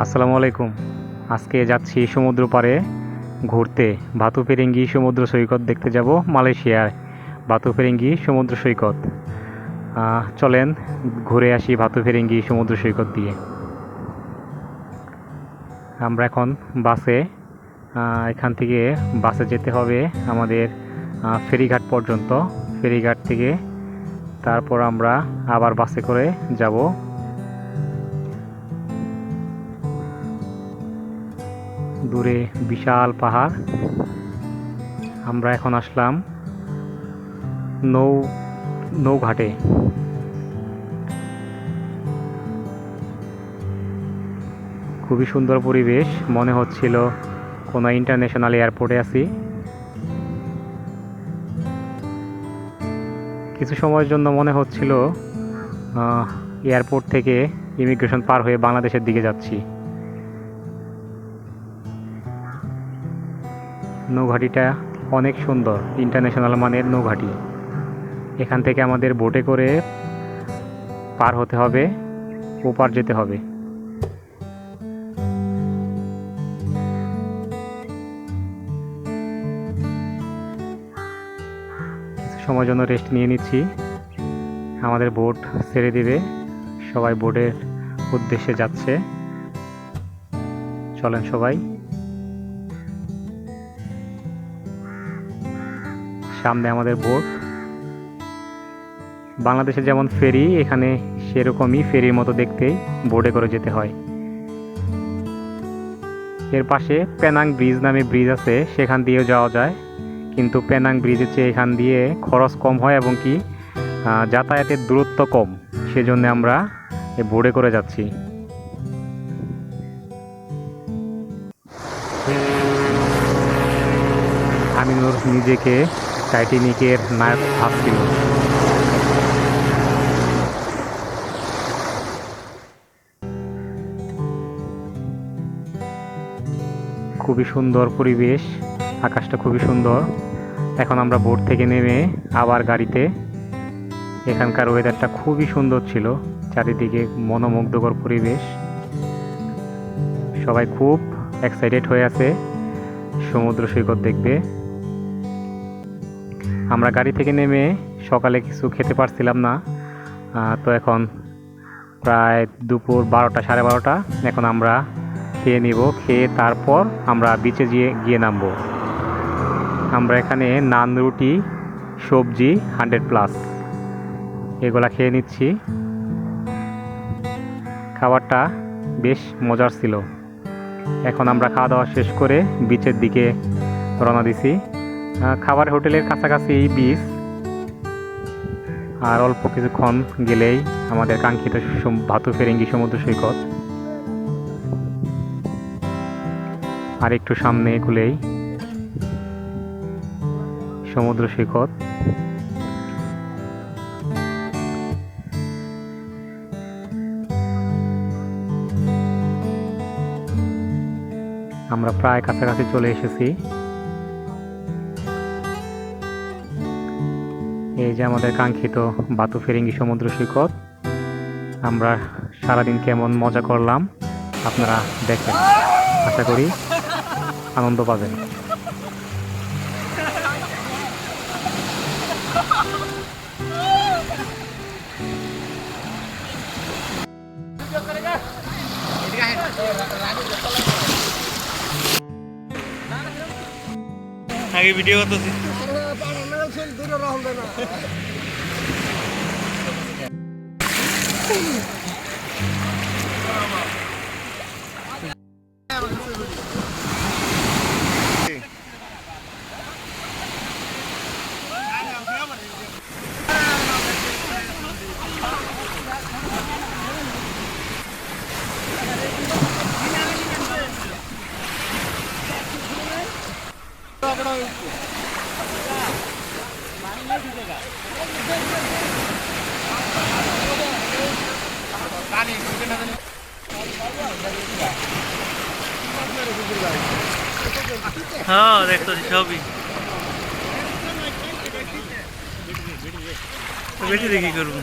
আসসালামু আলাইকুম। আজকে যাচ্ছি সমুদ্র পাড়ে ঘুরতে। ভাতু ফেরেঙ্গি সমুদ্র সৈকত দেখতে যাব মালয়েশিয়ায় ভাতু ফেরেঙ্গি সমুদ্র সৈকত। চলেন ঘুরে আসি ভাতু ফেরেঙ্গি সমুদ্র সৈকত দিয়ে। আমরা এখন বাসে এখান থেকে বাসে যেতে হবে আমাদের ফেরিঘাট পর্যন্ত। ফেরিঘাট থেকে তারপর আমরা আবার বাসে করে যাব দূরে বিশাল পাহাড়। আমরা এখন আসলাম নৌ, নৌঘাটে। খুবই সুন্দর পরিবেশ, মনে হচ্ছিল কোনো ইন্টারন্যাশনাল এয়ারপোর্টে আছি। কিছু সময়ের জন্য মনে হচ্ছিল এয়ারপোর্ট থেকে ইমিগ্রেশন পার হয়ে বাংলাদেশের দিকে যাচ্ছি। নৌঘাটিটা অনেক সুন্দর ইন্টারন্যাশনাল মানের নৌঘাটি। এখান থেকে আমাদের বোটে করে পার হতে হবে, ওপার যেতে হবে। কিছু সময়ের জন্য রেস্ট নিয়ে নিচ্ছি। আমাদের বোট ছেড়ে দিবে, সবাই বোটের উদ্দেশ্যে যাচ্ছে। চলেন সবাই। সামনে আমাদের বোট। বাংলাদেশে যেমন ফেরি, এখানে সেরকমই ফেরির মতো দেখতেই বোটে করে যেতে হয়। এর পাশে পেনাং ব্রিজ নামে ব্রিজ আছে, সেখান দিয়েও যাওয়া যায়। কিন্তু পেনাং ব্রিজের চেয়ে এখান দিয়ে খরচ কম হয় এবং কি যাতায়াতের দূরত্ব কম। সেজন্য আমরা বোটে করে যাচ্ছি। আমি নিজেকে টাইটানিকের নায়ক ভাবছিল খুবই সুন্দর পরিবেশ, আকাশটা খুবই সুন্দর। এখন আমরা বোট থেকে নেমে আবার গাড়িতে। এখানকার ওয়েদারটা খুবই সুন্দর ছিল, চারিদিকে মনোমুগ্ধকর পরিবেশ। সবাই খুব এক্সাইটেড হয়ে আছে সমুদ্র সৈকত দেখবে আমরা গাড়ি থেকে নেমে সকালে কিছু খেতে পারছিলাম না তো এখন প্রায় দুপুর বারোটা, সাড়ে বারোটা। এখন আমরা খেয়ে নিব, খেয়ে তারপর আমরা বিচে গিয়ে গিয়ে নামবো। আমরা এখানে নান, রুটি, সবজি হান্ড্রেড প্লাস এগুলা খেয়ে নিচ্ছি। খাবারটা বেশ মজার ছিল। এখন আমরা খাওয়া দাওয়া শেষ করে বিচের দিকে রওনা দিছি। খাবার হোটেলের কাছাকাছি এই বিচ আর অল্প কিছুক্ষণ গেলেই আমাদের কাঙ্ক্ষিত ভাতু ফেরেঙ্গি সমুদ্র সৈকত। আর একটু সামনে এগুলেই সমুদ্র সৈকত। আমরা প্রায় কাছাকাছি চলে এসেছি। এই যে আমাদের কাঙ্ক্ষিত বাতু ফেরিঙ্গি সমুদ্র সৈকত আমরা সারাদিন কেমন মজা করলাম, আপনারা দেখেন। আশা করি আনন্দ পাবেন। আগে ভিডিও করতেছি। দূরে রাখবে না। हाँ देख तो सब तो बेटी देखी करूँ।